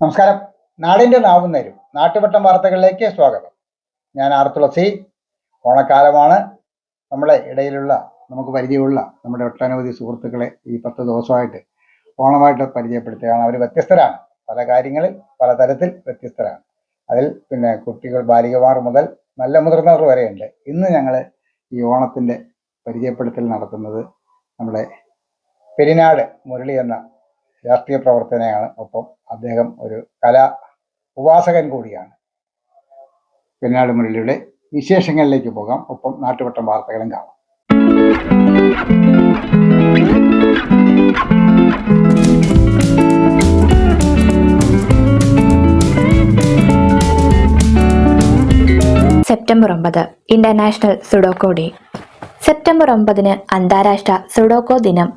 നമസ്കാരം. നാടിന്റെ നാവും നേരും. നാട്ടുവട്ടം വാർത്തകളിലേക്ക് സ്വാഗതം. ഞാൻ ആർ തുളസി. ഓണക്കാലമാണ്. നമ്മളെ ഇടയിലുള്ള നമുക്ക് പരിചയമുള്ള നമ്മുടെ ഒട്ടനവധി സുഹൃത്തുക്കളെ ഈ പത്ത് ദിവസമായിട്ട് ഓണമായിട്ട് പരിചയപ്പെടുത്തുകയാണ്. അവർ വ്യത്യസ്തരാണ്. പല കാര്യങ്ങളിൽ പല പലതരത്തിൽ വ്യത്യസ്തരാണ്. അതിൽ പിന്നെ കുട്ടികൾ ബാലികമാർ മുതൽ നല്ല മുതിർന്നവർ വരെയുണ്ട്. ഇന്ന് ഞങ്ങൾ ഈ ഓണത്തിന്റെ പരിചയപ്പെടുത്തൽ നടത്തുന്നത് നമ്മുടെ പെരിനാട് മുരളി എന്ന രാഷ്ട്രീയ പ്രവർത്തനയാണ് ഒപ്പം അദ്ദേഹം ഒരു കലാ ഉപാസകൻ കൂടിയാണ്. പിന്നാട് മുരളിയുടെ വിശേഷങ്ങളിലേക്ക് പോകാം. ഒപ്പം നാട്ടുവട്ടം വാർത്തകളും കാണാം. സെപ്റ്റംബർ ഒമ്പത് ഇന്റർനാഷണൽ സുഡോക്കോ ഡേ. സെപ്റ്റംബർ ഒമ്പതിന് അന്താരാഷ്ട്ര സുഡോക്കോ ദിനം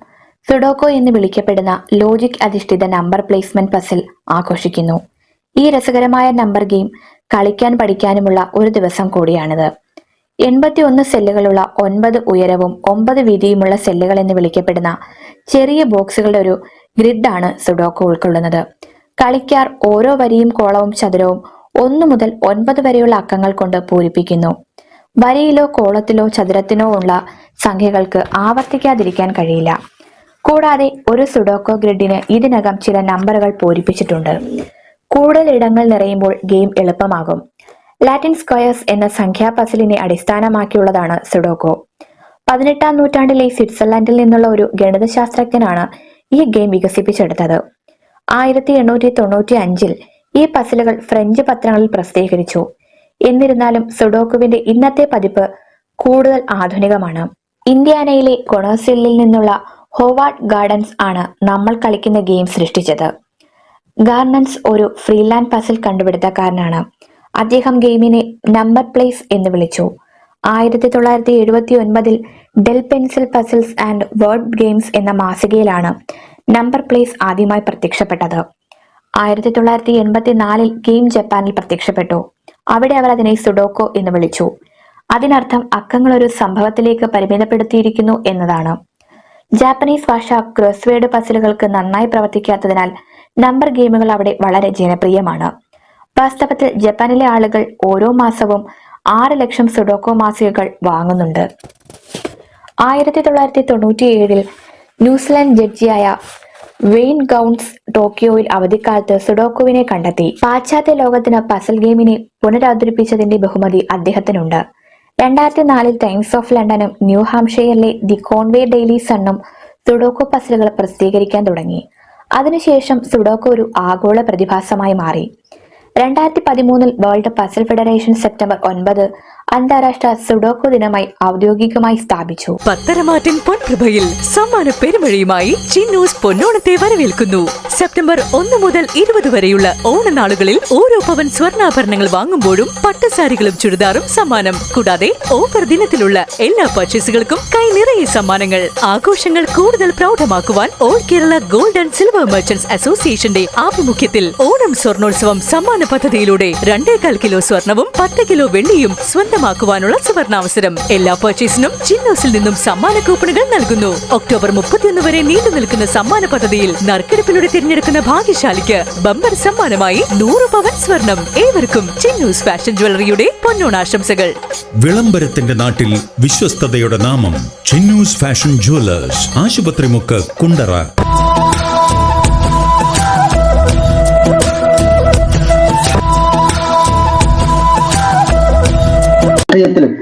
സുഡോക്കോ എന്ന് വിളിക്കപ്പെടുന്ന ലോജിക് അധിഷ്ഠിത നമ്പർ പ്ലേസ്മെന്റ് പസിൽ ആഘോഷിക്കുന്നു. ഈ രസകരമായ നമ്പർ ഗെയിം കളിക്കാൻ പഠിക്കാനുമുള്ള ഒരു ദിവസം കൂടിയാണിത്. എൺപത്തി ഒന്ന് സെല്ലുകളുള്ള ഒൻപത് ഉയരവും ഒമ്പത് വീതിയുമുള്ള സെല്ലുകൾ എന്ന് വിളിക്കപ്പെടുന്ന ചെറിയ ബോക്സുകളുടെ ഒരു ഗ്രിഡാണ് സുഡോക്കോ ഉൾക്കൊള്ളുന്നത്. കളിക്കാർ ഓരോ വരിയും കോളവും ചതുരവും ഒന്നു മുതൽ ഒൻപത് വരെയുള്ള അക്കങ്ങൾ കൊണ്ട് പൂരിപ്പിക്കുന്നു. വരിയിലോ കോളത്തിലോ ചതുരത്തിനോ ഉള്ള സംഖ്യകൾക്ക് ആവർത്തിക്കാതിരിക്കാൻ കഴിയില്ല. കൂടാതെ ഒരു സുഡോക്കോ ഗ്രിഡിന് ഇതിനകം ചില നമ്പറുകൾ പൂരിപ്പിച്ചിട്ടുണ്ട്. കൂടുതൽ ഇടങ്ങൾ നിറയുമ്പോൾ ഗെയിം എളുപ്പമാകും. ലാറ്റിൻ സ്ക്വയേഴ്സ് എന്ന സംഖ്യാ പസിലിനെ അടിസ്ഥാനമാക്കിയുള്ളതാണ് സുഡോക്കോ. പതിനെട്ടാം നൂറ്റാണ്ടിലെ സ്വിറ്റ്സർലൻഡിൽ നിന്നുള്ള ഒരു ഗണിതശാസ്ത്രജ്ഞനാണ് ഈ ഗെയിം വികസിപ്പിച്ചെടുത്തത്. ആയിരത്തി എണ്ണൂറ്റി തൊണ്ണൂറ്റി അഞ്ചിൽ ഈ പസിലുകൾ ഫ്രഞ്ച് പത്രങ്ങളിൽ പ്രസിദ്ധീകരിച്ചു. എന്നിരുന്നാലും സുഡോക്കുവിന്റെ ഇന്നത്തെ പതിപ്പ് കൂടുതൽ ആധുനികമാണ്. ഇന്ത്യാനയിലെ കൊണോസില്ലിൽ നിന്നുള്ള ഹോവാർഡ് ഗാർഡൻസ് ആണ് നമ്മൾ കളിക്കുന്ന ഗെയിം സൃഷ്ടിച്ചത്. ഗാർഡൻസ് ഒരു ഫ്രീലാൻഡ് പസിൽ കണ്ടുപിടുത്തക്കാരനാണ്. അദ്ദേഹം ഗെയിമിനെ നമ്പർ പ്ലേസ് എന്ന് വിളിച്ചു. ആയിരത്തി തൊള്ളായിരത്തി എഴുപത്തി ഒൻപതിൽ Dell pencil puzzles and word games എന്ന മാസികയിലാണ് നമ്പർ പ്ലേസ് ആദ്യമായി പ്രത്യക്ഷപ്പെട്ടത്. ആയിരത്തി തൊള്ളായിരത്തി എൺപത്തി നാലിൽ ഗെയിം ജപ്പാനിൽ പ്രത്യക്ഷപ്പെട്ടു. അവിടെ അവർ അതിനെ സുഡോക്കോ എന്ന് വിളിച്ചു. അതിനർത്ഥം അക്കങ്ങൾ ഒരു സംഭവത്തിലേക്ക് പരിമിതപ്പെടുത്തിയിരിക്കുന്നു എന്നതാണ്. ജാപ്പനീസ് ഭാഷ ക്രോസ്വേഡ് പസിലുകൾക്ക് നന്നായി പ്രവർത്തിക്കാത്തതിനാൽ നമ്പർ ഗെയിമുകൾ അവിടെ വളരെ ജനപ്രിയമാണ്. വാസ്തവത്തിൽ ജപ്പാനിലെ ആളുകൾ ഓരോ മാസവും ആറ് ലക്ഷം സുഡോക്കോ മാസികകൾ വാങ്ങുന്നുണ്ട്. ആയിരത്തി തൊള്ളായിരത്തി തൊണ്ണൂറ്റി ഏഴിൽ ന്യൂസിലാൻഡ് ജഡ്ജിയായ വെയിൻ ഗൗൺസ് ടോക്കിയോയിൽ അവധിക്കാലത്ത് സുഡോക്കുവിനെ കണ്ടെത്തി. പാശ്ചാത്യ ലോകത്തിന് പസൽ ഗെയിമിനെ പുനരവതരിപ്പിച്ചതിന്റെ ബഹുമതി അദ്ദേഹത്തിനുണ്ട്. രണ്ടായിരത്തി നാലിൽ ടൈംസ് ഓഫ് ലണ്ടനും ന്യൂ ഹാംഷെയറിലെ ദി കോൺവേ ഡെയിലി സണ്ണും സുഡോക്കോ പസലുകൾ പ്രസിദ്ധീകരിക്കാൻ തുടങ്ങി. അതിനുശേഷം സുഡോക്കോ ഒരു ആഗോള പ്രതിഭാസമായി മാറി. രണ്ടായിരത്തി പതിമൂന്നിൽ വേൾഡ് പസൽ ഫെഡറേഷൻ സെപ്റ്റംബർ ഒൻപത് അന്താരാഷ്ട്ര സുഡോക്കോ ദിനമായി ഔദ്യോഗികമായി സ്ഥാപിച്ചു. പത്തരമാറ്റിൻ പൊൻപ്രഭയിൽ സമ്മാന പെരുമഴയുമായി ചിന്നൂസ് പൊന്നോണത്തെ വരവേൽക്കുന്നു. സെപ്റ്റംബർ ഒന്ന് മുതൽ ഇരുപത് വരെയുള്ള ഓണനാളുകളിൽ ഓരോ പവൻ സ്വർണാഭരണങ്ങൾ വാങ്ങുമ്പോഴും പട്ടുസാരികളും ചുരിദാറും സമ്മാനം. കൂടാതെ ഓഫർ ദിനത്തിലുള്ള എല്ലാ പർച്ചേസുകൾക്കും കൈ നിറയെ സമ്മാനങ്ങൾ. ആഘോഷങ്ങൾ കൂടുതൽ പ്രൗഢമാക്കുവാൻ all Kerala gold and silver merchants അസോസിയേഷന്റെ ആഭിമുഖ്യത്തിൽ ഓണം സ്വർണോത്സവം സമ്മാന പദ്ധതിയിലൂടെ രണ്ടേകാൽ കിലോ സ്വർണവും പത്ത് കിലോ വെള്ളിയും സ്വന്തമാക്കുവാനുള്ള സുവർണാവസരം. എല്ലാ പർച്ചേസിനും ചിന്നോസിൽ നിന്നും സമ്മാന കൂപ്പണുകൾ നൽകുന്നു. ഒക്ടോബർ മുപ്പത്തിയൊന്ന് വരെ നീണ്ടു നിൽക്കുന്ന സമ്മാന പദ്ധതിയിൽ നറുക്കെടുപ്പിലൂടെ തിരഞ്ഞെടുക്കുന്ന ഭാഗ്യശാലിക്ക് ബമ്പർ സമ്മാനമായി നൂറ് പവൻ സ്വർണം. ഏവർക്കും ചിന്നൂസ് ഫാഷൻ ജ്വല്ലറിയുടെ പൊന്നോണാശംസകൾ. വിളംബരത്തിന്റെ നാട്ടിൽ വിശ്വസ്തയുടെ നാമം ചിന്നൂസ് ഫാഷൻ ജ്വല്ലേഴ്സ് ആശുപത്രി മുക്ക് കുണ്ടറ.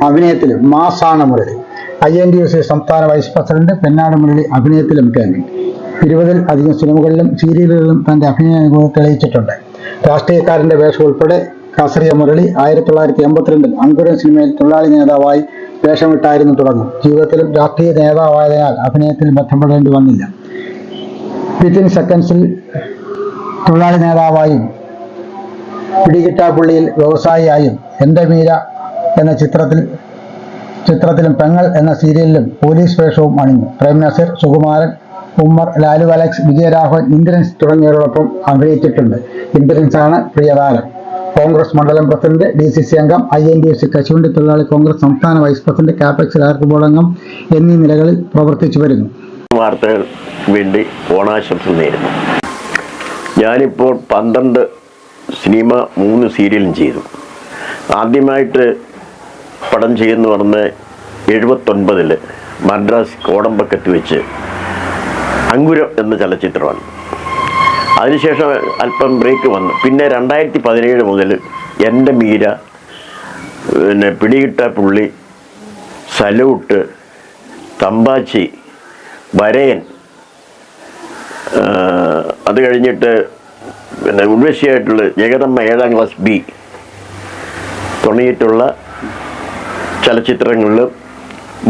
അഭിനയത്തിലും മാസാണ് Murali. I N D U C സംസ്ഥാന വൈസ് പ്രസിഡന്റ് പെന്നാട് മുരളി അഭിനയത്തിലും കേന്ദ്രം ഇരുപതിൽ അധികം സിനിമകളിലും സീരിയലുകളിലും തന്റെ അഭിനയ അനുഭവം തെളിയിച്ചിട്ടുണ്ട്. രാഷ്ട്രീയക്കാരന്റെ വേഷം ഉൾപ്പെടെ കാസറിയ മുരളി ആയിരത്തി തൊള്ളായിരത്തി എൺപത്തിരണ്ടിൽ അങ്കുരൻ സിനിമയിൽ തൊഴിലാളി നേതാവായി വേഷമിട്ടായിരുന്നു തുടങ്ങും ജീവിതത്തിലും രാഷ്ട്രീയ നേതാവായതിനാൽ അഭിനയത്തിൽ ബന്ധപ്പെടേണ്ടി വന്നില്ല. വിത്തിൻ സെക്കൻഡ്സിൽ തൊഴിലാളി നേതാവായും പിടികിട്ടാപ്പുള്ളിയിൽ വ്യവസായിയായും എന്റെ മീര എന്ന ചിത്രത്തിൽ ചിത്രത്തിലും പെങ്ങൾ എന്ന സീരിയലിലും പോലീസ് വേഷവും അണിഞ്ഞു. പ്രേം നസീർ സുകുമാരൻ ഉമ്മർ ലാലു അലക്സ് വിജയരാഘവൻ ഇന്ദ്രൻസ് തുടങ്ങിയവരോടൊപ്പം അഭിനയിച്ചിട്ടുണ്ട്. ഇന്ദ്രൻസ് ആണ് പ്രിയതാരം കോൺഗ്രസ് മണ്ഡലം പ്രസിഡന്റ് ഡി സി സി അംഗം I N D F C കശുവണ്ടി തൊഴിലാളി കോൺഗ്രസ് സംസ്ഥാന vice president Capex director board അംഗം എന്നീ നിലകളിൽ പ്രവർത്തിച്ചു വരുന്നു. വാർത്തകൾ വേണ്ടി ഓണാശംസ നേരുന്നു. ഞാനിപ്പോൾ പന്ത്രണ്ട് സിനിമ മൂന്ന് സീരിയലും ചെയ്തു. ആദ്യമായിട്ട് പടം ചെയ്യുന്നു പറഞ്ഞ് എഴുപത്തൊൻപതിൽ മദ്രാസ് കോടമ്പക്കത്ത് വെച്ച് അങ്കുരം എന്ന ചലച്ചിത്രമാണ്. അതിനുശേഷം അല്പം ബ്രേക്ക് വന്നു. പിന്നെ രണ്ടായിരത്തി പതിനേഴ് മുതൽ എന്റെ മീര പിന്നെ പിടികിട്ട പുള്ളി സലൂട്ട് തമ്പാച്ചി വരയൻ അത് കഴിഞ്ഞിട്ട് പിന്നെ ഉർവശിയായിട്ടുള്ള ജഗതമ്മ ഏഴാം ക്ലാസ് ബി തുടങ്ങിയിട്ടുള്ള ചലച്ചിത്രങ്ങളിൽ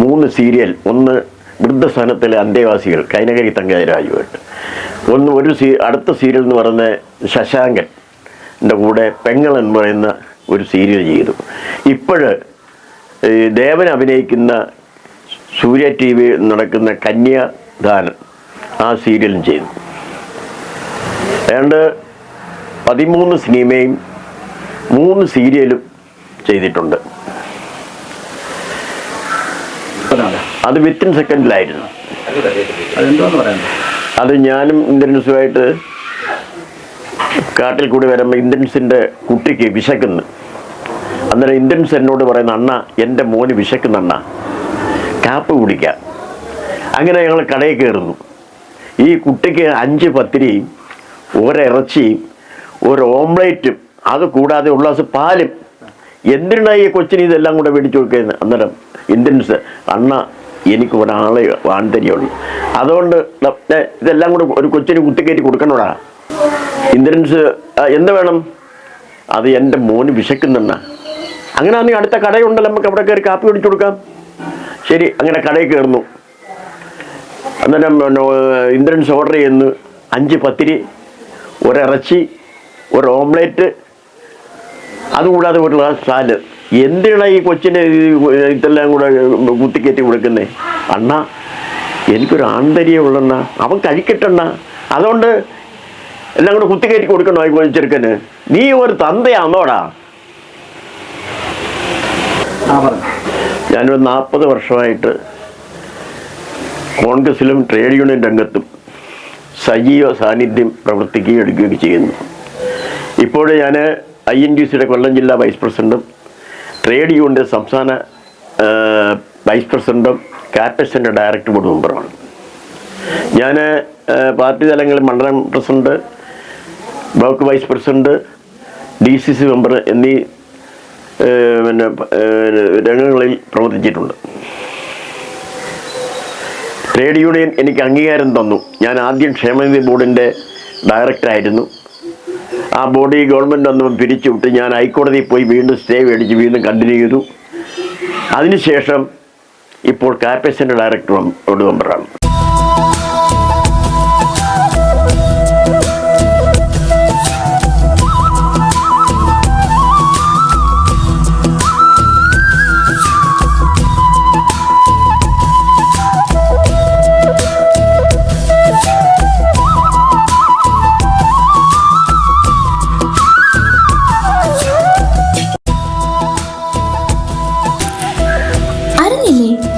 മൂന്ന് സീരിയൽ ഒന്ന് വൃദ്ധസ്ഥാനത്തിലെ അന്തേവാസികൾ കൈനകരി തങ്കരാജുമായിട്ട് ഒന്ന് ഒരു സീ അടുത്ത സീരിയൽ എന്ന് പറയുന്ന ശശാങ്കൻ എന്റെ കൂടെ പെങ്ങൾ എന്ന് പറയുന്ന ഒരു സീരിയൽ ചെയ്തു. ഇപ്പോൾ ദേവൻ അഭിനയിക്കുന്ന സൂര്യ ടി വി നടക്കുന്ന കന്യാദാനം ആ സീരിയലും ചെയ്തു. ഏതാണ്ട് പതിമൂന്ന് സിനിമയും മൂന്ന് സീരിയലും ചെയ്തിട്ടുണ്ട്. അത് വിത്തിൻ സെക്കൻഡിലായിരുന്നു അത് ഞാനും ഇന്ദ്രൻസുമായിട്ട് കാട്ടിൽ കൂടി വരുമ്പോൾ ഇന്ദ്രൻസിന്റെ കുട്ടിക്ക് വിശക്കുന്നു. അന്നേരം ഇന്ദ്രൻസ് എന്നോട് പറയുന്ന അണ്ണ എന്റെ മോന് വിശക്കുന്ന അണ്ണ. കാപ്പ് കുടിക്കാം. അങ്ങനെ ഞങ്ങൾ കടയിൽ കയറുന്നു. ഈ കുട്ടിക്ക് അഞ്ച് പത്തിരിയും ഒരിറച്ചിയും ഒരു ഓംലേറ്റും അത് കൂടാതെ ഉള്ള പാലും. എന്തിനാണ് ഈ കൊച്ചിന് ഇതെല്ലാം കൂടെ മേടിച്ചു കൊടുക്കുന്നത്? അന്നേരം ഇന്ദ്രൻസ് അണ്ണ എനിക്ക് ഒരാളെ ആന്തര്യമുള്ളു അതുകൊണ്ട് ഇതെല്ലാം കൂടെ ഒരു കൊച്ചിന് കുത്തിക്കയറ്റി കൊടുക്കണോടാ? "ആ, എന്ത് വേണം? അത് എന്റെ മോന് വിശക്കുന്നെണ്ണ അങ്ങനെ നീ അടുത്ത കടയുണ്ടല്ലോ നമുക്ക് അവിടെ കയറി കാപ്പി പിടിച്ചു കൊടുക്കാം. ശരി അങ്ങനെ കടയിൽ കയറുന്നു. അന്നേരം ഇൻഷുറൻസ് ഓർഡർ ചെയ്യുന്നു. അഞ്ച് പത്തിരി ഒരിറച്ചി ഒരു ഓംലേറ്റ് അതുകൂടാതെ ഒരു ഗ്ലാസ് സാൽ എന്തിനാണ് ഈ കൊച്ചിനെ ഇതെല്ലാം കൂടെ കുത്തിക്കയറ്റി കൊടുക്കുന്നേ? അണ്ണ എനിക്കൊരു ആന്തര്യം ഉള്ളണ്ണ അവൻ കഴിക്കട്ടണ്ണ. അതുകൊണ്ട് എല്ലാം കൂടെ കുത്തിക്കയറ്റി കൊടുക്കണോ ഈ ചെറുക്കന്? നീ ഒരു തന്തയാണോടാ ഞാനൊരു നാൽപ്പത് വർഷമായിട്ട് കോൺഗ്രസിലും ട്രേഡ് യൂണിയൻ രംഗത്തും സജീവ സാന്നിധ്യം പ്രവർത്തിക്കുകയും എടുക്കുകയൊക്കെ ചെയ്യുന്നു. ഇപ്പോൾ ഞാൻ ഐ എൻ ടി സിയുടെ കൊല്ലം ജില്ലാ വൈസ് പ്രസിഡന്റും ട്രേഡ് യൂണിയന്റെ സംസ്ഥാന വൈസ് പ്രസിഡന്റും കാപ്പസിന്റെ ഡയറക്ടർ ബോർഡ് മെമ്പറുമാണ്. ഞാൻ പാർട്ടി തലങ്ങളിൽ മണ്ഡലം president block vice president D C C member എന്നീ പിന്നെ രംഗങ്ങളിൽ പ്രവർത്തിച്ചിട്ടുണ്ട്. ട്രേഡ് യൂണിയൻ എനിക്ക് അംഗീകാരം തന്നു. ഞാൻ ആദ്യം ക്ഷേമനിധി ബോർഡിന്റെ ഡയറക്ടറായിരുന്നു. ആ ബോഡി ഗവൺമെന്റ് ഒന്നും പിരിച്ചുവിട്ട് ഞാൻ ഹൈക്കോടതിയിൽ പോയി വീണ്ടും സ്റ്റേ മേടിച്ച് വീണ്ടും കണ്ടിന്യൂ ചെയ്തു. അതിനുശേഷം ഇപ്പോൾ കാപ്പസിന്റെ ഡയറക്ടർ ബോർഡ് മെമ്പറാണ്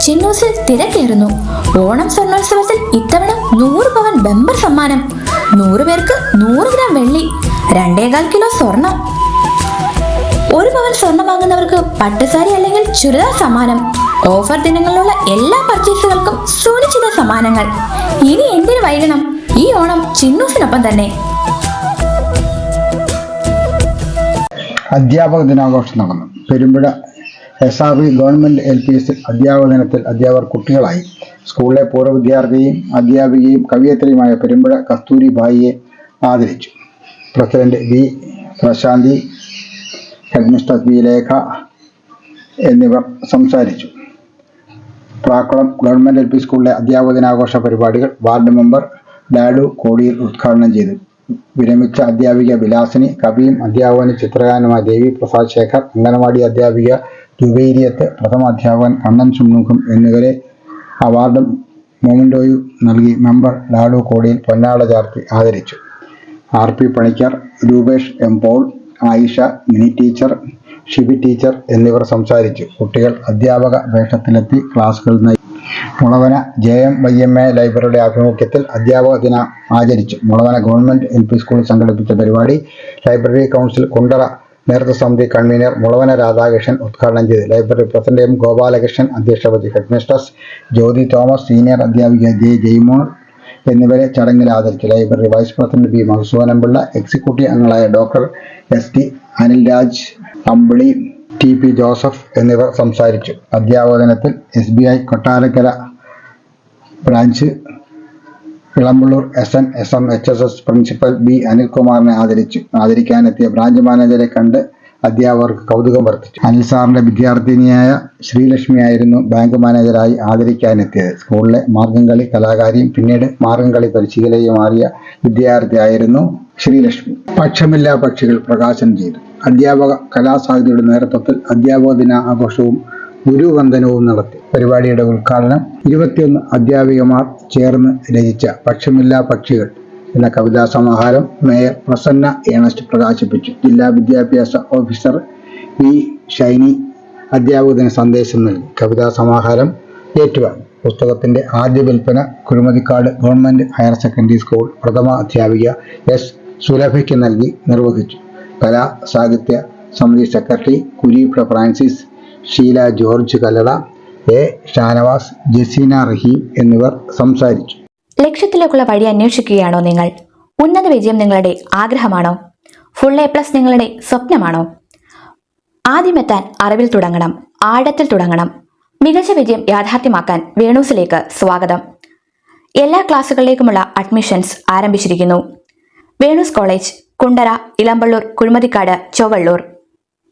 ചിന്നൂസിൽ തിരക്കേറുന്നു. ഓണം സ്വർണോത്സവത്തിൽ ഇത്തവണ നൂറ് പവൻ ബമ്പർ സമ്മാനം. നൂറ് പേർക്ക് നൂറ് ഗ്രാം വെള്ളി രണ്ടേകാൽ കിലോ സ്വർണം. ഒരു പവൻ സ്വർണം വാങ്ങുന്നവർക്ക് പട്ടുസാരി അല്ലെങ്കിൽ ചുരിദാർ സമ്മാനം. ഓഫർ ദിനങ്ങളിലുള്ള എല്ലാ പർച്ചേസുകൾക്കും സുനിശ്ചിത സമ്മാനങ്ങൾ. ഇനി എന്തിനു വൈകണം? ഈ ഓണം ചിന്നൂസിനൊപ്പം തന്നെ. അധ്യാപക ദിനാഘോഷം നടന്നു. Perumpuzha S R V government L P എസിൽ അധ്യാപക ദിനത്തിൽ അധ്യാപകർ കുട്ടികളായി. സ്കൂളിലെ പൂർവ വിദ്യാർത്ഥിയും അധ്യാപികയും കവിയത്രിയുമായ പെരുമ്പുഴ കസ്തൂരി ഭായിയെ ആദരിച്ചു. President V Prashanthi headmistress V Lekha എന്നിവർ സംസാരിച്ചു. പ്രാക്കുളം ഗവൺമെന്റ് എൽ പി സ്കൂളിലെ അധ്യാപക ദിനാഘോഷ പരിപാടികൾ വാർഡ് മെമ്പർ ഡാഡു കോടിയിൽ ഉദ്ഘാടനം ചെയ്തു. വിരമിച്ച അധ്യാപിക വിലാസിനി കവിയും അധ്യാപകനും ചിത്രകാരനുമായ ദേവി പ്രസാദ് ശേഖർ അംഗനവാടി അധ്യാപിക ജുബൈരിയത്ത് പ്രഥമ അധ്യാപകൻ കണ്ണൻ ചുണ്ണുഖം എന്നിവരെ അവാർഡും മൊമന്റോയും നൽകി മെമ്പർ ലാലു കോടിയിൽ പൊന്നാള ചാർത്തി ആദരിച്ചു. R P Panicker Rupesh M Paul Ayisha Mini teacher Shibi teacher എന്നിവർ സംസാരിച്ചു. കുട്ടികൾ അധ്യാപക വേഷത്തിലെത്തി ക്ലാസുകൾ Mulavana J M Y M A ലൈബ്രറിയുടെ ആഭിമുഖ്യത്തിൽ അധ്യാപക ദിനം ആചരിച്ചു. മുളവന ഗവൺമെന്റ് എൽ പി സ്കൂളിൽ സംഘടിപ്പിച്ച പരിപാടി ലൈബ്രറി കൗൺസിൽ കുണ്ടറ നേതൃത്വ സമിതി കൺവീനർ മുളവന രാധാകൃഷ്ണൻ ഉദ്ഘാടനം ചെയ്തു. ലൈബ്രറി പ്രസിഡന്റ് എം ഗോപാലകൃഷ്ണൻ അധ്യക്ഷത വഹിച്ചു മിസ്റ്റർ ജ്യോതി തോമസ് സീനിയർ അധ്യാപിക ജെ ജയ്മോൾ എന്നിവരെ ചടങ്ങിൽ ആദരിച്ചു. Library vice president B Madhusoodanapillai executive അംഗങ്ങളായ doctor S T Anilraj Ambili T P Joseph എന്നിവർ സംസാരിച്ചു. അധ്യാപകനത്തിൽ S B I Kottarakkara branch Elampalloor S N S M H S S principal B അനിൽകുമാറിനെ ആദരിച്ചു. ആദരിക്കാനെത്തിയ branch മാനേജരെ കണ്ട് അധ്യാപകർക്ക് കൗതുകം വർദ്ധിച്ചു. അനിൽ സാറിന്റെ വിദ്യാർത്ഥിനിയായ ശ്രീലക്ഷ്മിയായിരുന്നു ബാങ്ക് മാനേജരായി ആദരിക്കാനെത്തിയത്. സ്കൂളിലെ മാർഗംകളി കലാകാരിയും പിന്നീട് മാർഗംകളി പരിശീലനയും മാറിയ വിദ്യാർത്ഥിയായിരുന്നു ശ്രീലക്ഷ്മി പക്ഷമില്ലാ പക്ഷികൾ പ്രകാശനം ചെയ്തു. അധ്യാപക കലാസാഹിതിയുടെ നേതൃത്വത്തിൽ അധ്യാപക ദിന ആഘോഷവും ഗുരുവന്ദനവും നടത്തി. പരിപാടിയുടെ ഉദ്ഘാടനം ഇരുപത്തിയൊന്ന് അധ്യാപികമാർ ചേർന്ന് രചിച്ച പക്ഷമില്ലാ പക്ഷികൾ എന്ന കവിതാ സമാഹാരം മേയർ പ്രസന്ന ഏണസ്റ്റ് പ്രകാശിപ്പിച്ചു. ജില്ലാ വിദ്യാഭ്യാസ ഓഫീസർ വി ഷൈനി അധ്യാപക ദിന സന്ദേശം നൽകി. കവിതാ സമാഹാരം ഏറ്റുവാങ്ങി. പുസ്തകത്തിന്റെ ആദ്യ വിൽപ്പന Kurumathikkad government higher secondary school പ്രഥമ അധ്യാപിക എസ് സുലഭയ്ക്ക് നൽകി നിർവഹിച്ചു. കലാ സാഹിത്യ സമിതി secretary കുരീപ്ര Francis Sheela George Kallada A Shanavas Jaseena Rahim എന്നിവർ സംസാരിച്ചു. ലക്ഷ്യത്തിലേക്കുള്ള വഴി അന്വേഷിക്കുകയാണോ നിങ്ങൾ? ഉന്നത വിജയം നിങ്ങളുടെ ആഗ്രഹമാണോ? ഫുൾ എ പ്ലസ് നിങ്ങളുടെ സ്വപ്നമാണോ? ആദ്യമെത്താൻ അറിവിൽ തുടങ്ങണം ആഴത്തിൽ തുടങ്ങണം. മികച്ച വിജയം യാഥാർത്ഥ്യമാക്കാൻ വേണൂസിലേക്ക് സ്വാഗതം. എല്ലാ ക്ലാസ്സുകളിലേക്കുമുള്ള അഡ്മിഷൻസ് ആരംഭിച്ചിരിക്കുന്നു. വേണൂസ് കോളേജ് കുണ്ടറ ഇളമ്പള്ളൂർ കുഴിമതിക്കാട് ചൊവ്വള്ളൂർ.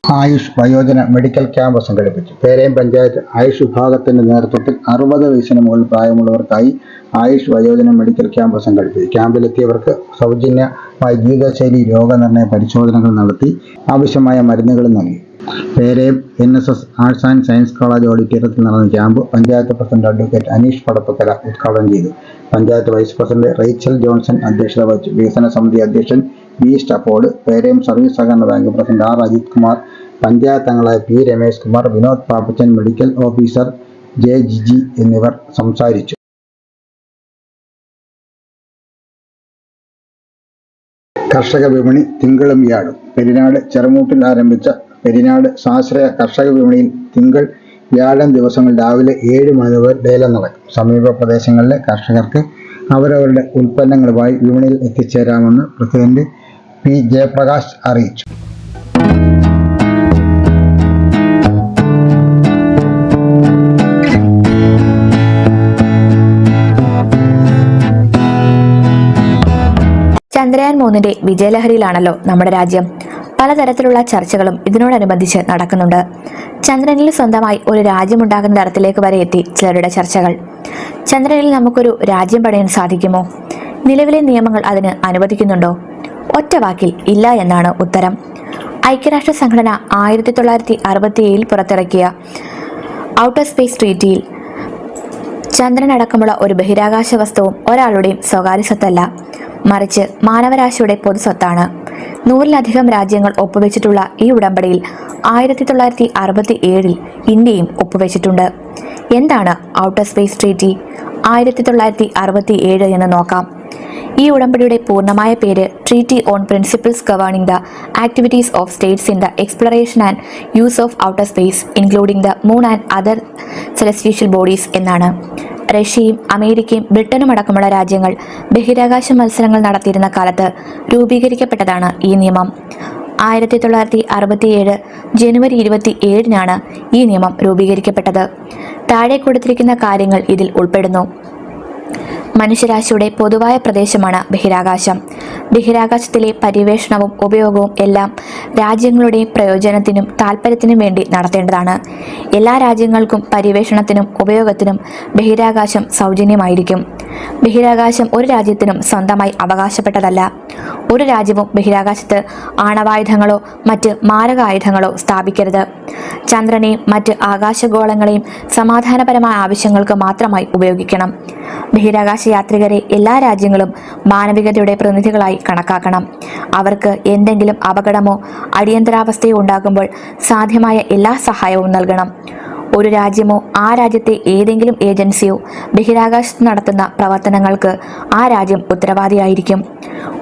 ആയുഷ് വയോജന മെഡിക്കൽ ക്യാമ്പ് സംഘടിപ്പിച്ചു. പേരയം പഞ്ചായത്ത് ആയുഷ് വിഭാഗത്തിന്റെ നേതൃത്വത്തിൽ അറുപത് വയസ്സിന് മുകളിൽ പ്രായമുള്ളവർക്കായി ആയുഷ് വയോജന മെഡിക്കൽ ക്യാമ്പ് സംഘടിപ്പിച്ചു. ക്യാമ്പിലെത്തിയവർക്ക് സൗജന്യമായി ജീവിതശൈലി രോഗനിർണയ പരിശോധനകൾ നടത്തി ആവശ്യമായ മരുന്നുകൾ നൽകി. Perayam N S S arts and science college ഓഡിറ്റോറിയത്തിൽ നടന്ന camp panchayat president advocate Aneesh Padappakkara ഉദ്ഘാടനം ചെയ്തു. Panchayat vice president Rachel Johnson അധ്യക്ഷത വഹിച്ചു. വികസന സമിതി അധ്യക്ഷൻ ബി സ്റ്റഫോർഡ് പേരയം സർവീസ് സഹകരണ bank president R Ajith Kumar panchayat അംഗങ്ങളായ P Ramesh Kumar Vinod Pappachan medical officer J Jiji എന്നിവർ സംസാരിച്ചു. കർഷക വിപണി തിങ്കളും വ്യാഴും. പെരിനാട് ചെറുമൂട്ടിൽ ആരംഭിച്ച പെരിനാട് സ്വാശ്രയ കർഷക വിപണിയിൽ തിങ്കൾ വ്യാഴം ദിവസങ്ങൾ രാവിലെ ഏഴ് മണി മുതൽ ലേലം നടക്കും. സമീപ പ്രദേശങ്ങളിലെ കർഷകർക്ക് അവരവരുടെ ഉൽപ്പന്നങ്ങളുമായി വിപണിയിൽ എത്തിച്ചേരാമെന്ന് പ്രസിഡന്റ് പി ജയപ്രകാശ് അറിയിച്ചു. ചന്ദ്രയാൻ മൂന്നിന്റെ വിജയലഹരിയിലാണല്ലോ നമ്മുടെ രാജ്യം. പലതരത്തിലുള്ള ചർച്ചകളും ഇതിനോടനുബന്ധിച്ച് നടക്കുന്നുണ്ട്. ചന്ദ്രനിൽ സ്വന്തമായി ഒരു രാജ്യമുണ്ടാകുന്ന തരത്തിലേക്ക് വരെ എത്തി ചിലരുടെ ചർച്ചകൾ. ചന്ദ്രനിൽ നമുക്കൊരു രാജ്യം പടയാൻ സാധിക്കുമോ? നിലവിലെ നിയമങ്ങൾ അതിന് അനുവദിക്കുന്നുണ്ടോ? ഒറ്റ വാക്കിൽ ഇല്ല എന്നാണ് ഉത്തരം. ഐക്യരാഷ്ട്ര സംഘടന ആയിരത്തി തൊള്ളായിരത്തി അറുപത്തി ഏഴിൽ പുറത്തിറക്കിയ ഔട്ടർ സ്പേസ് ട്രീറ്റിയിൽ ചന്ദ്രനടക്കമുള്ള ഒരു ബഹിരാകാശ വസ്തുവും ഒരാളുടെയും സ്വകാര്യ സ്വത്തല്ല. മറിച്ച് മാനവരാശിയുടെ പൊതുസ്വത്താണ് നൂറിലധികം രാജ്യങ്ങൾ ഒപ്പുവെച്ചിട്ടുള്ള ഈ ഉടമ്പടിയിൽ ആയിരത്തി തൊള്ളായിരത്തി അറുപത്തി ഏഴിൽ ഇന്ത്യയും ഒപ്പുവെച്ചിട്ടുണ്ട്. എന്താണ് ഔട്ടർ സ്പേസ് ട്രീറ്റി? ആയിരത്തി തൊള്ളായിരത്തി അറുപത്തി ഏഴ് എന്ന് നോക്കാം. ഈ ഉടമ്പടിയുടെ പൂർണമായ പേര് treaty on principles governing the activities of states in the exploration and use of outer space including the moon and other celestial bodies എന്നാണ്. റഷ്യയും അമേരിക്കയും ബ്രിട്ടനും അടക്കമുള്ള രാജ്യങ്ങൾ ബഹിരാകാശ മത്സരങ്ങൾ നടത്തിയിരുന്ന കാലത്ത് രൂപീകരിക്കപ്പെട്ടതാണ് ഈ നിയമം. ആയിരത്തി തൊള്ളായിരത്തി അറുപത്തിയേഴ് ജനുവരി ഇരുപത്തി ഏഴിനാണ് ഈ നിയമം രൂപീകരിക്കപ്പെട്ടത്. താഴെ കൊടുത്തിരിക്കുന്ന കാര്യങ്ങൾ ഇതിൽ ഉൾപ്പെടുന്നു. മനുഷ്യരാശിയുടെ പൊതുവായ പ്രദേശമാണ് ബഹിരാകാശം. ബഹിരാകാശത്തിലെ പര്യവേഷണവും ഉപയോഗവും എല്ലാം രാജ്യങ്ങളുടെ പ്രയോജനത്തിനും താൽപ്പര്യത്തിനും വേണ്ടി നടത്തേണ്ടതാണ്. എല്ലാ രാജ്യങ്ങൾക്കും പര്യവേഷണത്തിനും ഉപയോഗത്തിനും ബഹിരാകാശം സൗജന്യമായിരിക്കും. ബഹിരാകാശം ഒരു രാജ്യത്തിനും സ്വന്തമായി അവകാശപ്പെട്ടതല്ല. ഒരു രാജ്യവും ബഹിരാകാശത്ത് ആണവായുധങ്ങളോ മറ്റ് മാരകായുധങ്ങളോ സ്ഥാപിക്കരുത്. ചന്ദ്രനെയും മറ്റ് ആകാശഗോളങ്ങളെയും സമാധാനപരമായ ആവശ്യങ്ങൾക്ക് മാത്രമായി ഉപയോഗിക്കണം. ബഹിരാകാശ യാത്രികരെ എല്ലാ രാജ്യങ്ങളും മാനവികതയുടെ പ്രതിനിധികളായി കണക്കാക്കണം. അവർക്ക് എന്തെങ്കിലും അപകടമോ അടിയന്തരാവസ്ഥയോ ഉണ്ടാകുമ്പോൾ സാധ്യമായ എല്ലാ സഹായവും നൽകണം. ഒരു രാജ്യമോ ആ രാജ്യത്തെ ഏതെങ്കിലും ഏജൻസിയോ ബഹിരാകാശത്ത് നടത്തുന്ന പ്രവർത്തനങ്ങൾക്ക് ആ രാജ്യം ഉത്തരവാദിയായിരിക്കും.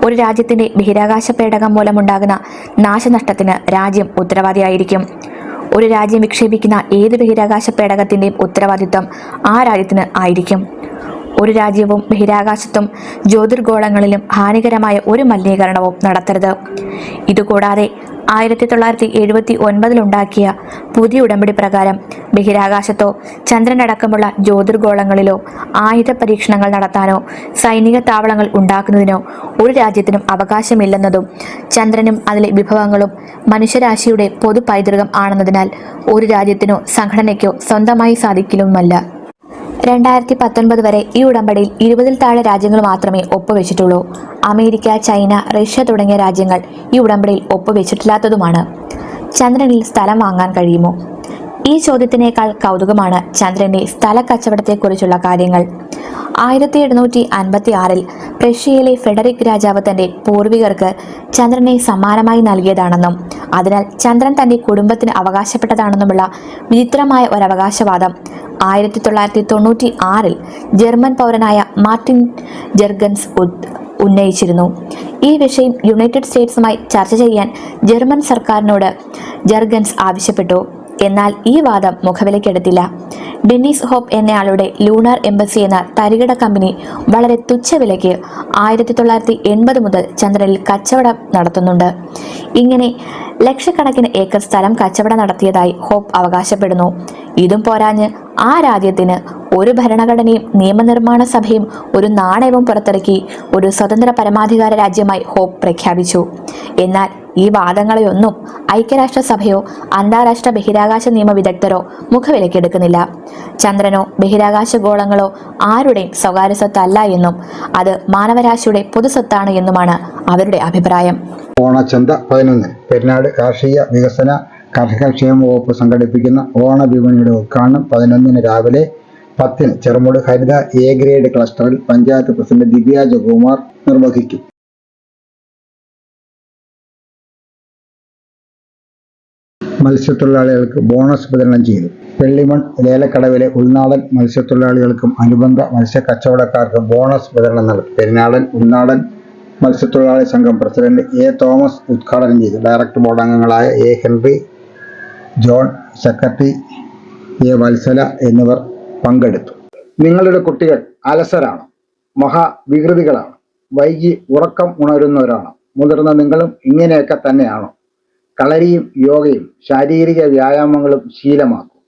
ഒരു രാജ്യത്തിന്റെ ബഹിരാകാശ പേടകം മൂലമുണ്ടാകുന്ന നാശനഷ്ടത്തിന് രാജ്യം ഉത്തരവാദിയായിരിക്കും. ഒരു രാജ്യം വിക്ഷേപിക്കുന്ന ഏത് ബഹിരാകാശ പേടകത്തിന്റെയും ഉത്തരവാദിത്വം ആ രാജ്യത്തിന് ആയിരിക്കും. ഒരു രാജ്യവും ബഹിരാകാശത്തും ജ്യോതിർഗോളങ്ങളിലും ഹാനികരമായ ഒരു മലിനീകരണവും നടത്തരുത്. ഇതുകൂടാതെ ആയിരത്തി തൊള്ളായിരത്തി എഴുപത്തി ഒൻപതിലുണ്ടാക്കിയ പുതിയ ഉടമ്പടി പ്രകാരം ബഹിരാകാശത്തോ ചന്ദ്രനടക്കമുള്ള ജ്യോതിർഗോളങ്ങളിലോ ആയുധ പരീക്ഷണങ്ങൾ നടത്താനോ സൈനിക താവളങ്ങൾ ഉണ്ടാക്കുന്നതിനോ ഒരു രാജ്യത്തിനും അവകാശമില്ലെന്നതും ചന്ദ്രനും അതിലെ വിഭവങ്ങളും മനുഷ്യരാശിയുടെ പൊതു പൈതൃകം ആണെന്നതിനാൽ ഒരു രാജ്യത്തിനോ സംഘടനയ്ക്കോ സ്വന്തമായി സാധിക്കലുമല്ല. രണ്ടായിരത്തി പത്തൊൻപത് വരെ ഈ ഉടമ്പടിയിൽ ഇരുപതിൽ താഴെ രാജ്യങ്ങൾ മാത്രമേ ഒപ്പുവെച്ചിട്ടുള്ളൂ. അമേരിക്ക ചൈന റഷ്യ തുടങ്ങിയ രാജ്യങ്ങൾ ഈ ഉടമ്പടിയിൽ ഒപ്പുവെച്ചിട്ടില്ലാത്തതുമാണ്. ചന്ദ്രനിൽ സ്ഥലം വാങ്ങാൻ കഴിയുമോ? ഈ ചോദ്യത്തിനേക്കാൾ കൗതുകമാണ് ചന്ദ്രന്റെ സ്ഥല കച്ചവടത്തെക്കുറിച്ചുള്ള കാര്യങ്ങൾ. ആയിരത്തി എഴുന്നൂറ്റി അൻപത്തി ആറിൽ പ്രഷ്യയിലെ ഫെഡറിക് രാജാവ് തന്റെ പൂർവികർക്ക് ചന്ദ്രനെ സമ്മാനമായി നൽകിയതാണെന്നും അതിനാൽ ചന്ദ്രൻ തന്റെ കുടുംബത്തിന് അവകാശപ്പെട്ടതാണെന്നുമുള്ള വിചിത്രമായ ഒരവകാശവാദം ആയിരത്തി തൊള്ളായിരത്തി തൊണ്ണൂറ്റി ആറിൽ ജർമ്മൻ പൗരനായ മാർട്ടിൻ ജെർഗൻസ് ഉന്നയിച്ചിരുന്നു. ഈ വിഷയം യുണൈറ്റഡ് സ്റ്റേറ്റ്സുമായി ചർച്ച ചെയ്യാൻ ജർമ്മൻ സർക്കാരിനോട് ജർഗൻസ് ആവശ്യപ്പെട്ടു. എന്നാൽ ഈ വാദം മുഖവിലക്കെടുത്തില്ല ഡെന്നിസ് ഹോപ്പ് എന്നയാളുടെ ലൂണാർ എംബസി എന്ന തരികിട കമ്പനി വളരെ തുച്ഛവിലയ്ക്ക് ആയിരത്തി തൊള്ളായിരത്തി എൺപത് മുതൽ ചന്ദ്രനിൽ കച്ചവടം നടത്തുന്നുണ്ട്. ഇങ്ങനെ ലക്ഷക്കണക്കിന് ഏക്കർ സ്ഥലം കച്ചവടം നടത്തിയതായി ഹോപ്പ് അവകാശപ്പെടുന്നു. ഇതും പോരാഞ്ഞ് ആ രാജ്യത്തിന് ഒരു ഭരണഘടനയും നിയമനിർമ്മാണ സഭയും ഒരു നാണയവും പുറത്തിറക്കി ഒരു സ്വതന്ത്ര പരമാധികാര രാജ്യമായി ഹോപ്പ് പ്രഖ്യാപിച്ചു. എന്നാൽ ഈ വാദങ്ങളെയൊന്നും ഐക്യരാഷ്ട്രസഭയോ അന്താരാഷ്ട്ര ബഹിരാകാശ നിയമ വിദഗ്ധരോ മുഖവിലക്കെടുക്കുന്നില്ല ചന്ദ്രനോ ബഹിരാകാശ ഗോളങ്ങളോ ആരുടെയും സ്വകാര്യ സ്വത്തല്ല എന്നും അത് മാനവരാശിയുടെ പൊതുസ്വത്താണ് എന്നുമാണ് അവരുടെ അഭിപ്രായം. ഓണച്ചന്ത പതിനൊന്ന് പെരുന്നാട് കാർഷിക വികസന കർഷകക്ഷേമ വകുപ്പ് സംഘടിപ്പിക്കുന്ന ഓണ വിപണിയുടെ ഉദ്ഘാടനം പതിനൊന്നിന് രാവിലെ പത്തിന് ചെറുമുട് ഹരിത എ ഗ്രേഡ് ക്ലസ്റ്ററിൽ പഞ്ചായത്ത് പ്രസിഡന്റ് ദിവ്യ ജയകുമാർ നിർവഹിക്കും. മത്സ്യത്തൊഴിലാളികൾക്ക് ബോണസ് വിതരണം ചെയ്തു. വെള്ളിമൺ ലേലക്കടവിലെ ഉൾനാടൻ മത്സ്യത്തൊഴിലാളികൾക്കും അനുബന്ധ മത്സ്യ കച്ചവടക്കാർക്കും ബോണസ് വിതരണം നടത്തി പെരിനാടൻ ഉൾനാടൻ മത്സ്യത്തൊഴിലാളി സംഘം പ്രസിഡന്റ് എ തോമസ് ഉദ്ഘാടനം ചെയ്തു. ഡയറക്ടർ ബോർഡ് അംഗങ്ങളായ A Henry John secretary A Vatsala എന്നിവർ പങ്കെടുത്തു. നിങ്ങളുടെ കുട്ടികൾ അലസരാണ് മഹാവികൃതികളാണ് വൈകി ഉറക്കം ഉണരുന്നവരാണ് മുതിർന്ന നിങ്ങളും ഇങ്ങനെയൊക്കെ തന്നെയാണോ. കളരിയും യോഗയും ശാരീരിക വ്യായാമങ്ങളും ശീലമാക്കും.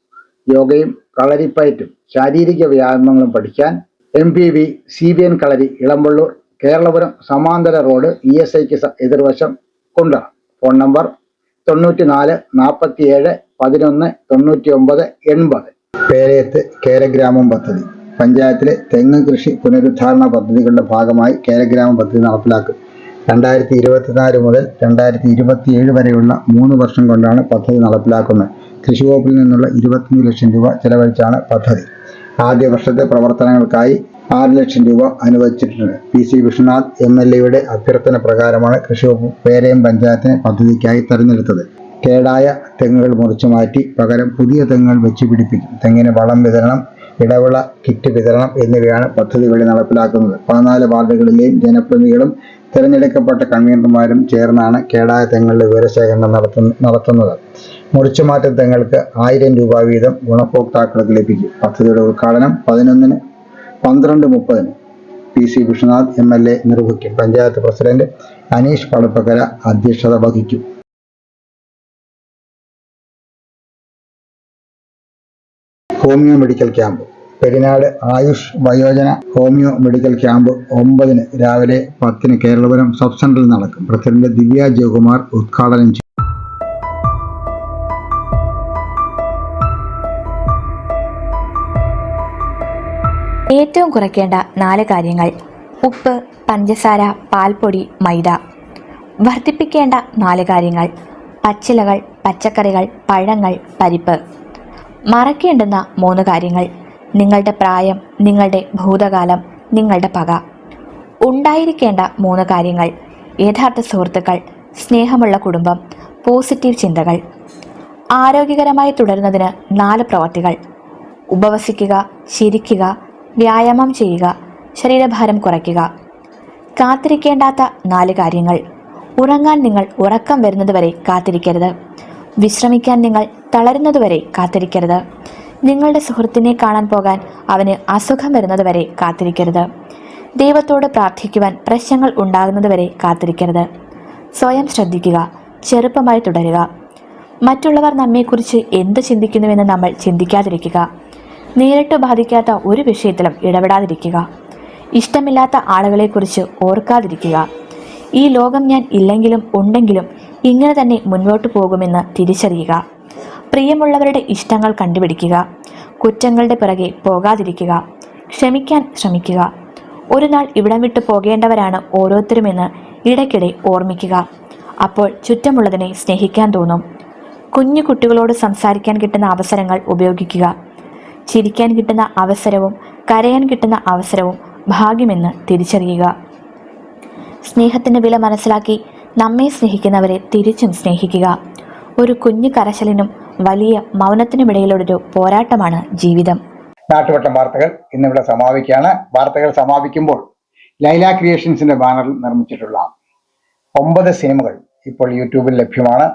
യോഗയും കളരിപ്പയറ്റും ശാരീരിക വ്യായാമങ്ങളും പഠിക്കാൻ M P V C B N Kalari Elampalloor Keralapuram സമാന്തര റോഡ് ഇ എസ് ഐക്ക് എതിർവശം കൊണ്ടാണ് ഫോൺ നമ്പർ തൊണ്ണൂറ്റി നാല് നാൽപ്പത്തി ഏഴ് പതിനൊന്ന് തൊണ്ണൂറ്റി ഒമ്പത് എൺപത്. പേരയത്ത് കേരഗ്രാമം പദ്ധതി. പഞ്ചായത്തിലെ തെങ്ങ് കൃഷി പുനരുദ്ധാരണ പദ്ധതികളുടെ ഭാഗമായി കേരഗ്രാമം പദ്ധതി നടപ്പിലാക്കും. രണ്ടായിരത്തി ഇരുപത്തിനാല് മുതൽ രണ്ടായിരത്തി ഇരുപത്തിയേഴ് വരെയുള്ള മൂന്ന് വർഷം കൊണ്ടാണ് പദ്ധതി നടപ്പിലാക്കുന്നത്. കൃഷി വകുപ്പിൽ നിന്നുള്ള ഇരുപത്തിയഞ്ച് ലക്ഷം രൂപ ചെലവഴിച്ചാണ് പദ്ധതി. ആദ്യ വർഷത്തെ പ്രവർത്തനങ്ങൾക്കായി ആറ് ലക്ഷം രൂപ അനുവദിച്ചിട്ടുണ്ട്. P C Vishwanath M L എയുടെ അഭ്യർത്ഥന പ്രകാരമാണ് കൃഷി പേരയം പഞ്ചായത്തിനെ പദ്ധതിക്കായി തെരഞ്ഞെടുത്തത്. കേടായ തെങ്ങുകൾ മുറിച്ചു മാറ്റി പകരം പുതിയ തെങ്ങുകൾ വെച്ച് പിടിപ്പിക്കും തെങ്ങിന് വളം വിതരണം ഇടവിള കിറ്റ് വിതരണം എന്നിവയാണ് പദ്ധതി വഴി നടപ്പിലാക്കുന്നത്. പതിനാല് വാർഡുകളിലെയും ജനപ്രതിനിധികളും തിരഞ്ഞെടുക്കപ്പെട്ട കൺവീനർമാരും ചേർന്നാണ് കേടായ തെങ്ങുകളുടെ വിവരശേഖരണം നടത്തുന്ന നടത്തുന്നത്. മുറിച്ചുമാറ്റ തെങ്ങൾക്ക് ആയിരം രൂപ വീതം ഗുണഭോക്താക്കൾക്ക് ലഭിക്കും പദ്ധതിയുടെ ഉദ്ഘാടനം പതിനൊന്നിന് പന്ത്രണ്ട് മുപ്പതിന് P C Vishwanath M L A നിർവഹിക്കും. പഞ്ചായത്ത് പ്രസിഡന്റ് അനീഷ് പടപ്പക്കര അധ്യക്ഷത വഹിക്കും. Homeo medical camp. Perinad Ayush വയോജന ഹോമിയോ മെഡിക്കൽ ക്യാമ്പ് ഒമ്പതിന് രാവിലെ പത്തിന് കേരളപുരം സബ് സെന്ററിൽ നടക്കും. പ്രസിഡന്റ് ദിവ്യ ജയകുമാർ ഉദ്ഘാടനം ചെയ്യും. ഏറ്റവും കുറയ്ക്കേണ്ട നാല് കാര്യങ്ങൾ. ഉപ്പ് പഞ്ചസാര പാൽപ്പൊടി മൈദ. വർദ്ധിപ്പിക്കേണ്ട നാല് കാര്യങ്ങൾ. പച്ചിലകൾ പച്ചക്കറികൾ പഴങ്ങൾ പരിപ്പ്. മറക്കേണ്ടുന്ന മൂന്ന് കാര്യങ്ങൾ. നിങ്ങളുടെ പ്രായം നിങ്ങളുടെ ഭൂതകാലം നിങ്ങളുടെ പക. ഉണ്ടായിരിക്കേണ്ട മൂന്ന് കാര്യങ്ങൾ. യഥാർത്ഥ സുഹൃത്തുക്കൾ സ്നേഹമുള്ള കുടുംബം പോസിറ്റീവ് ചിന്തകൾ. ആരോഗ്യകരമായി തുടരുന്നതിന് നാല് പ്രവർത്തികൾ ഉപവസിക്കുക ശിരിക്കുക വ്യായാമം ചെയ്യുക ശരീരഭാരം കുറയ്ക്കുക. കാത്തിരിക്കേണ്ടാത്ത നാല് കാര്യങ്ങൾ. ഉറങ്ങാൻ നിങ്ങൾ ഉറക്കം വരുന്നതുവരെ കാത്തിരിക്കരുത്. വിശ്രമിക്കാൻ നിങ്ങൾ തളരുന്നതുവരെ കാത്തിരിക്കരുത്. നിങ്ങളുടെ സുഹൃത്തിനെ കാണാൻ പോകാൻ അവന് അസുഖം വരുന്നതുവരെ കാത്തിരിക്കരുത്. ദൈവത്തോട് പ്രാർത്ഥിക്കുവാൻ പ്രശ്നങ്ങൾ ഉണ്ടാകുന്നതുവരെ കാത്തിരിക്കരുത്. സ്വയം ശ്രദ്ധിക്കുക ചെറുപ്പമായി തുടരുക. മറ്റുള്ളവർ നമ്മെക്കുറിച്ച് എന്ത് ചിന്തിക്കുന്നുവെന്ന് നമ്മൾ ചിന്തിക്കാതിരിക്കുക. നേരിട്ട് ബാധിക്കാത്ത ഒരു വിഷയത്തിലും ഇടപെടാതിരിക്കുക. ഇഷ്ടമില്ലാത്ത ആളുകളെക്കുറിച്ച് ഓർക്കാതിരിക്കുക. ഈ ലോകം ഞാൻ ഇല്ലെങ്കിലും ഉണ്ടെങ്കിലും ഇങ്ങനെ തന്നെ മുന്നോട്ട് പോകുമെന്ന് തിരിച്ചറിയുക. പ്രിയമുള്ളവരുടെ ഇഷ്ടങ്ങൾ കണ്ടുപിടിക്കുക. കുറ്റങ്ങളുടെ പിറകെ പോകാതിരിക്കുക. ക്ഷമിക്കാൻ ശ്രമിക്കുക. ഒരു നാൾ ഇവിടം വിട്ടു പോകേണ്ടവരാണ് ഓരോരുത്തരുമെന്ന് ഇടയ്ക്കിടെ ഓർമ്മിക്കുക. അപ്പോൾ ചുറ്റമുള്ളതിനെ സ്നേഹിക്കാൻ തോന്നും. കുഞ്ഞു കുട്ടികളോട് സംസാരിക്കാൻ കിട്ടുന്ന അവസരങ്ങൾ ഉപയോഗിക്കുക. ചിരിക്കാൻ കിട്ടുന്ന അവസരവും കരയാൻ കിട്ടുന്ന അവസരവും ഭാഗ്യമെന്ന് തിരിച്ചറിയുക. സ്നേഹത്തിന്റെ വില മനസ്സിലാക്കി നമ്മെ സ്നേഹിക്കുന്നവരെ തിരിച്ചും സ്നേഹിക്കുക. ഒരു കുഞ്ഞു കരശലിനും വലിയ മൗനത്തിനുമിടയിലൊരു പോരാട്ടമാണ് ജീവിതം. നാട്ടുവട്ടം വാർത്തകൾ ഇന്നിവിടെ സമാപിക്കുകയാണ്. വാർത്തകൾ സമാപിക്കുമ്പോൾ ലൈല ക്രിയേഷൻസിന്റെ ബാനറിൽ നിർമ്മിച്ചിട്ടുള്ള ഒമ്പത് സിനിമകൾ ഇപ്പോൾ യൂട്യൂബിൽ ലഭ്യമാണ്.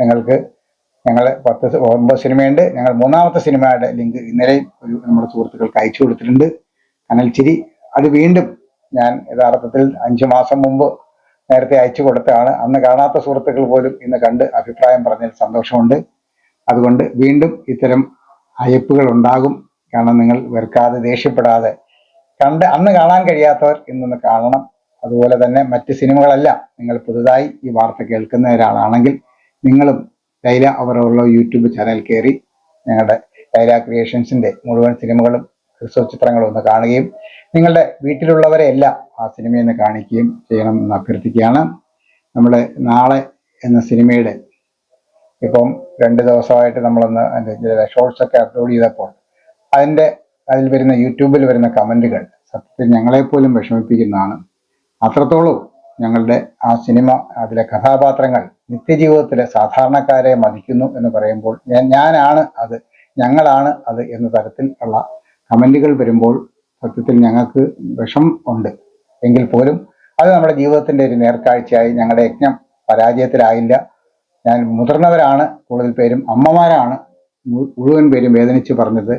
നിങ്ങൾക്ക് ഞങ്ങൾ പത്ത് ഒമ്പത് സിനിമയുണ്ട്. ഞങ്ങൾ മൂന്നാമത്തെ സിനിമയുടെ ലിങ്ക് ഇന്നലെ ഒരു നമ്മുടെ സുഹൃത്തുക്കൾക്ക് അയച്ചു കൊടുത്തിട്ടുണ്ട്. കനൽച്ചിരി. അത് വീണ്ടും ഞാൻ യഥാർത്ഥത്തിൽ അഞ്ചു മാസം മുമ്പ് നേരത്തെ അയച്ചു കൊടുത്തതാണ്. അന്ന് കാണാത്ത സുഹൃത്തുക്കൾ പോലും ഇന്ന് കണ്ട് അഭിപ്രായം പറഞ്ഞതിൽ സന്തോഷമുണ്ട്. അതുകൊണ്ട് വീണ്ടും ഇത്തരം അയപ്പുകൾ ഉണ്ടാകും. കാരണം നിങ്ങൾ വെറുക്കാതെ ദേഷ്യപ്പെടാതെ കണ്ട് അന്ന് കാണാൻ കഴിയാത്തവർ ഇന്നൊന്ന് കാണണം. അതുപോലെ തന്നെ മറ്റ് സിനിമകളെല്ലാം നിങ്ങൾ പുതുതായി ഈ വാർത്ത കേൾക്കുന്ന ഒരാളാണെങ്കിൽ നിങ്ങളും ലൈല അവറുള്ള യൂട്യൂബ് ചാനൽ കയറി ഞങ്ങളുടെ ലൈല ക്രിയേഷൻസിന്റെ മുഴുവൻ സിനിമകളും ഹ്രസ്വ ചിത്രങ്ങളും ഒന്ന് കാണുകയും നിങ്ങളുടെ വീട്ടിലുള്ളവരെ എല്ലാം ആ സിനിമയെന്ന് കാണിക്കുകയും ചെയ്യണം എന്ന് അഭ്യർത്ഥിക്കുകയാണ്. നമ്മൾ നാളെ എന്ന സിനിമയുടെ ഇപ്പം രണ്ട് ദിവസമായിട്ട് നമ്മളൊന്ന് അതിന്റെ ചില ഷോർട്സ് ഒക്കെ അപ്ലോഡ് ചെയ്തപ്പോൾ അതിന്റെ അതിൽ വരുന്ന യൂട്യൂബിൽ വരുന്ന കമന്റുകൾ സത്യത്തിൽ ഞങ്ങളെപ്പോലും വിഷമിപ്പിക്കുന്നതാണ്. അത്രത്തോളം ഞങ്ങളുടെ ആ സിനിമ അതിലെ കഥാപാത്രങ്ങൾ നിത്യജീവിതത്തിലെ സാധാരണക്കാരെ മതിക്കുന്നു എന്ന് പറയുമ്പോൾ ഞാൻ ഞാനാണ് അത് ഞങ്ങളാണ് അത് എന്ന തരത്തിൽ ഉള്ള കമന്റുകൾ വരുമ്പോൾ സത്യത്തിൽ ഞങ്ങൾക്ക് വിഷം ഉണ്ട്. എങ്കിൽ പോലും അത് നമ്മുടെ ജീവിതത്തിന്റെ ഒരു നേർക്കാഴ്ചയായി ഞങ്ങളുടെ യജ്ഞം പരാജയത്തിലായില്ല. ഞാൻ മുതിർന്നവരാണ് കൂടുതൽ പേരും അമ്മമാരാണ്. മുഴുവൻ പേരും വേദനിച്ച് പറഞ്ഞത്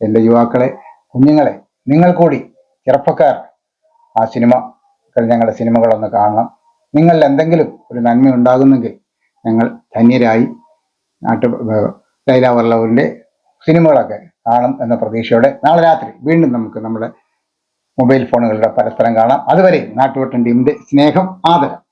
എന്റെ യുവാക്കളെ കുഞ്ഞുങ്ങളെ നിങ്ങൾ കൂടി ചെറുപ്പക്കാർ ആ സിനിമ ഞങ്ങളുടെ സിനിമകളൊന്ന് കാണണം. നിങ്ങളിൽ എന്തെങ്കിലും ഒരു നന്മ ഉണ്ടാകുന്നെങ്കിൽ ഞങ്ങൾ ധന്യരായി നാട്ടു ഏർ ലൈല വല്ലവറിന്റെ സിനിമകളൊക്കെ കാണും എന്ന പ്രതീക്ഷയോടെ നാളെ രാത്രി വീണ്ടും നമുക്ക് നമ്മുടെ മൊബൈൽ ഫോണുകളുടെ പരസ്പരം കാണാം. അതുവരെ നാട്ടുവട്ടൻ ടീമിന്റെ സ്നേഹം ആദരം.